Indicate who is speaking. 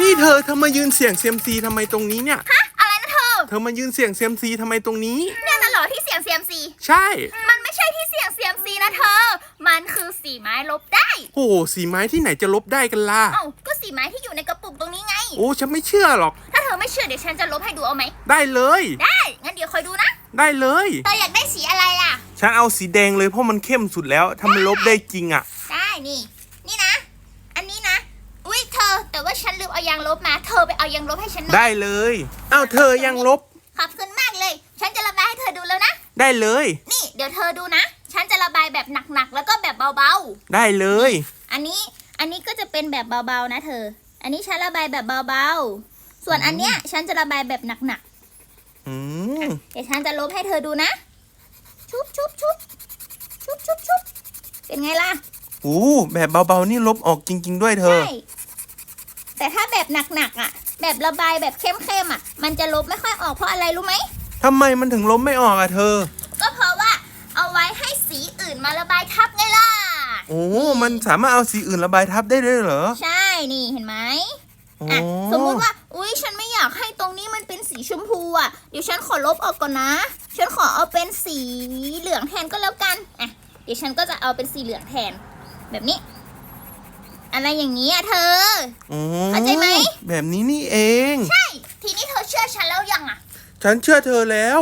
Speaker 1: นี่เธอเธอมายืนเสี่ยงเซียมซีทำไมตรงนี้เนี่ย
Speaker 2: ฮะอะไรนะเธอ
Speaker 1: เธอมายืนเสี่ยงเซียมซีทำไมตรงนี้
Speaker 2: เนี่ยน่ะเหรอที่เสียงเซียมซี
Speaker 1: ใช่
Speaker 2: มันไม่ใช่ที่เสียงเซียมซีนะเธอ มันคือสีไม้ลบได้
Speaker 1: โอ้โหสีไม้ที่ไหนจะลบได้กันล่ะ
Speaker 2: เอ้าก็สีไม้ที่อยู่ในกระปุกตรงนี้ไง
Speaker 1: โอ้ฉันไม่เชื่อหรอก
Speaker 2: ถ้าเธอไม่เชื่อเดี๋ยวฉันจะลบให้ดูเอาไหม
Speaker 1: ได้เลย
Speaker 2: ได้ งั้นเดี๋ยวคอยดูนะ
Speaker 1: ได้เลย
Speaker 2: เธออยากได้สีอะไรล่ะ
Speaker 1: ฉันเอาสีแดงเลยเพราะมันเข้มสุดแล้วถ้ามันลบได้จริงอะ
Speaker 2: ได้นี่ นี่นะ อันนี้นะ อุ้ยเธอ แต่ ว่าฉันลืมเอายางลบมา เธอไปเอายางลบให้ฉันหน่อย
Speaker 1: ได้เลยอ้าวเธอยังลบ
Speaker 2: ขอบคุณมากเลย ฉันจะระบายให้เธอดูแล้วนะ
Speaker 1: ได้เลย นี่
Speaker 2: เดี๋ยวเธอดูนะ ฉันจะระบายแบบหนักๆแล้วก็แบบเบา
Speaker 1: ได้เลย
Speaker 2: ๆ อันนี้อันนี้ก็จะเป็นแบบเบาๆนะเธอ อันนี้ฉันระบายแบบเบาๆ ส่วนอันเนี้ยฉันจะระบายแบบหนัก
Speaker 1: อืม
Speaker 2: ๆ เดี๋ยวฉันจะลบให้เธอดูนะ ชุบชุบชุบชุบชุบชุบเป็นไงล่ะ
Speaker 1: โอ้แบบเบาๆนี่ลบออกจริง ๆ ด้วยเธอ
Speaker 2: ใช่ แต่ถ้าแบบหนักๆอะ แบบระบายแบบเข้มๆอะ มันจะลบไม่ค่อยออกเพราะอะไรรู้ไหม
Speaker 1: ทำไมมันถึงลบไม่ออกอะเธอ
Speaker 2: ก็เพราะว่าเอาไว้ให้สีอื่นมาระบายทับไงล่ะ
Speaker 1: โอ้ มันสามารถเอาสีอื่นระบายทับได้ด้วยเหรอ
Speaker 2: ใช่นี่เห็นไหม
Speaker 1: โอ้
Speaker 2: อะสมมุติว่า อุ๊ย ฉันไม่อยากให้ตรงนี้มันเป็นสีชมพูอะ เดี๋ยวฉันขอลบออกก่อนนะ ฉันขอเอาเป็นสีเหลืองแทนก็แล้วกัน อะ เดี๋ยวฉันก็จะเอาเป็นสีเหลืองแทน แบบนี้ อะไรอย่างนี้อะเธอ
Speaker 1: โอ้
Speaker 2: เข้าใจไหม
Speaker 1: แบบนี้นี่เอง
Speaker 2: ใช่ ทีนี้เธอเชื่อฉันแล้วยังอะ
Speaker 1: ฉันเชื่อเธอแล้ว